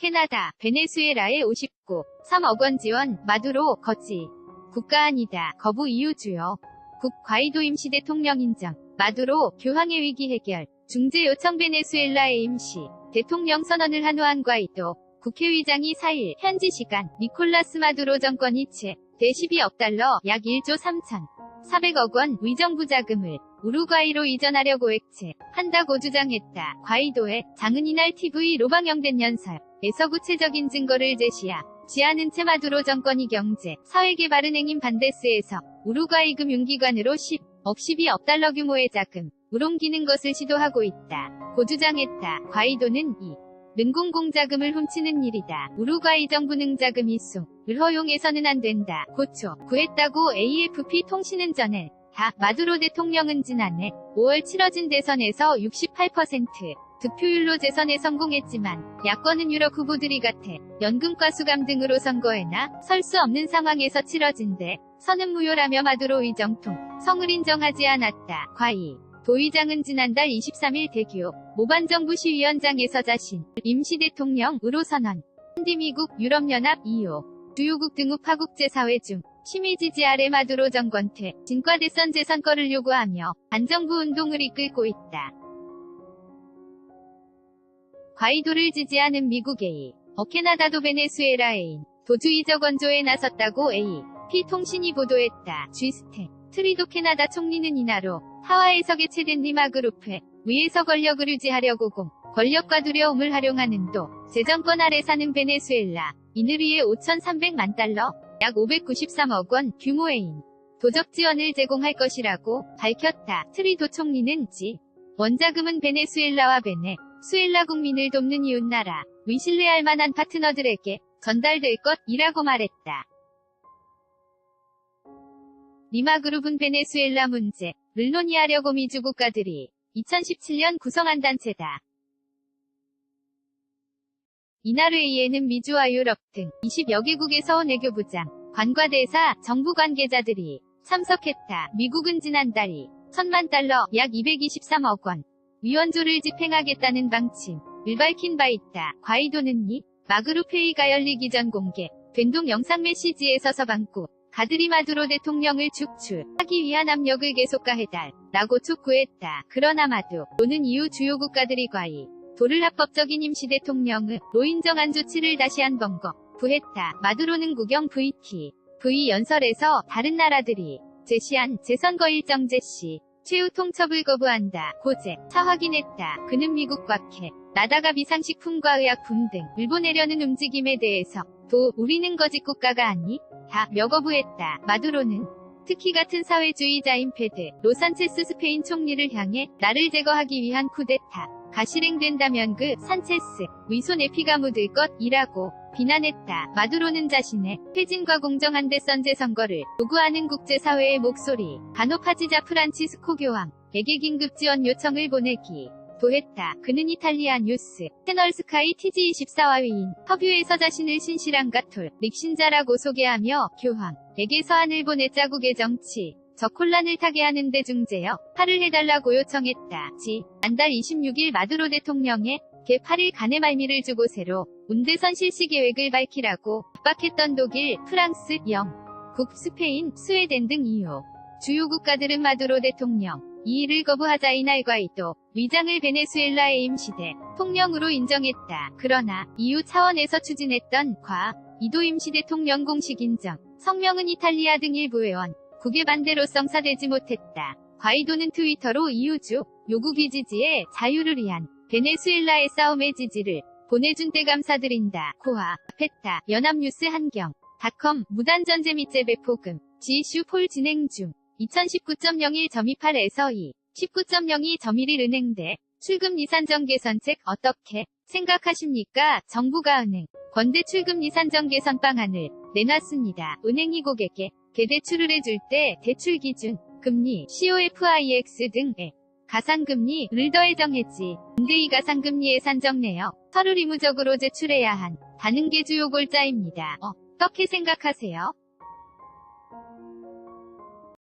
캐나다, 베네수에라에 59, 3억 원 지원, 마두로, 거지. 국가 아니다, 거부 이유 주요. 국 과이도 임시 대통령 인정, 마두로, 교황의 위기 해결, 중재 요청 베네수엘라의 임시, 대통령 선언을 한 후한 과이도, 국회의장이 4일, 현지 시간, 니콜라스 마두로 정권이 채, 대12억 달러, 약 1조 3천, 400억 원 위정부 자금을 우루과이로 이전하려고 액체 한다고 주장했다. 과이도의 장은 이날 TV 로방영된 연설에서 구체적인 증거를 제시하 지하는 채마두로 정권이 경제, 사회개발은 행인 반데스에서 우루과이 금융기관으로 10억 12억 달러 규모의 자금, 우롱기는 것을 시도하고 있다. 고 주장했다. 과이도는 이 능공공 자금을 훔치는 일이다. 우루과이 정부 능자금 이송 을 허용해서는 안 된다. 고초 구했다고 AFP 통신은 전해 다 마두로 대통령은 지난해 5월 치러진 대선에서 68% 득표율로 재선에 성공했지만 야권은 유럽 후보들이 같아 연금과 수감 등으로 선거에나 설 수 없는 상황에서 치러진 데 선은 무효라며 마두로 의정통 성을 인정하지 않았다. 과이 도의장은 지난달 23일 대규 모반정부 시위원장에서 자신 임시 대통령으로 선언. 현디 미국, 유럽연합, EU, 주요국 등후 파국제사회 중 심의 지지 아래 마두로 정권퇴, 진과 대선 재선거를 요구하며 안정부 운동을 이끌고 있다. 과이도를 지지하는 미국 A, 어 캐나다도 베네수에라에인 도주의적 원조에 나섰다고 A, P 통신이 보도했다. G스테, 트리도 캐나다 총리는 이나로 하와이에서 개최된 리마그룹회 위에서 권력을 유지하려고 공, 권력과 두려움을 활용하는 도, 재정권 아래 사는 베네수엘라, 위해 5,300만 달러, 약 593억 원 규모의 도적 지원을 제공할 것이라고 밝혔다. 트리도 총리는 지 원자금은 베네수엘라와 베네 수엘라 국민을 돕는 이웃나라 위 신뢰할 만한 파트너들에게 전달될 것이라고 말했다. 리마그룹은 베네수엘라 문제를 논의하려고 미주 국가들이 2017년 구성한 단체다. 이날회의에는 미주와 유럽 등 20여 개국에서 온 외교부장, 관과대사, 정부 관계자들이 참석했다. 미국은 지난달 1천만 달러, 약 223억 원, 위원조를 집행하겠다는 방침을 밝힌 바 있다. 과이도는 이 마그룹 회의가 열리기 전 공개, 된동 영상 메시지에서 서방구, 가드리 마두로 대통령을 축출하기 위한 압력을 계속 가해달, 라고 촉구했다. 그러나 마두로는 이후 주요 국가들이 과이, 도를 합법적인 임시 대통령을 로 인정한 조치를 다시 한 번거 부했다. 마두로는 국영 VT, V 연설에서 다른 나라들이 제시한 재선거 일정 제시, 최후 통첩을 거부한다. 고제, 차 확인했다. 그는 미국과 캐, 나다가 비상식품과 의약품 등 일본내려는 움직임에 대해서 도 우리는 거짓 국가가 아니 다 며 거부했다. 마두로는 특히 같은 사회주의자인 페드 로산체스 스페인 총리를 향해 나를 제거하기 위한 쿠데타 가 실행된다면 그 산체스 위손에 피가 묻을 것이라고 비난했다. 마두로는 자신의 퇴진과 공정한 대선 재선거를 요구하는 국제사회의 목소리 가노파지자 프란치스코 교황에게 긴급 지원 요청을 보내기 도했다. 그는 이탈리아 뉴스 채널 스카이 TG24와 위인 허뷰에서 자신을 신실한 가톨 릭신자라고 소개하며 교황에게 서 한을 보내 자국의 정치 적 혼란을 타게 하는 데 중재여 팔을 해달라고 요청했다. 지 안달 26일 마두로 대통령의 개 8일 간의 말미를 주고 새로 운대선 실시 계획을 밝히라고 압박했던 독일, 프랑스, 영, 국, 스페인, 스웨덴 등 이유 주요 국가들은 마두로 대통령 이 일을 거부하자 이날과 이도 위장을 베네수엘라의 임시대 통령으로 인정했다. 그러나 EU 차원에서 추진했던 과 이도 임시 대통령 공식 인정 성명은 이탈리아 등 일부 회원 국의 반대로 성사되지 못했다. 과이도는 트위터로 EU주 요국이 지지에 자유를 위한 베네수엘라의 싸움의 지지를 보내준 때 감사드린다. 코아, 페타, 연합뉴스 한경, 닷컴, 무단전제 및 재배포금, 지이슈 폴 진행 중. 2019.01.28에서 2, 19.02.11 은행대, 출금 이산정 개선책 어떻게 생각하십니까? 정부가 은행, 건대 출금 이산정 개선 방안을 내놨습니다. 은행이 고객에 대대출을 해줄 때 대출 기준, 금리, COFIX 등의 가상금리를 더해 정했지. 근데 이 가상금리에 산정내어 서류 의무적으로 제출해야 한 다는 게 주요 골자입니다. 어, 어떻게 생각하세요?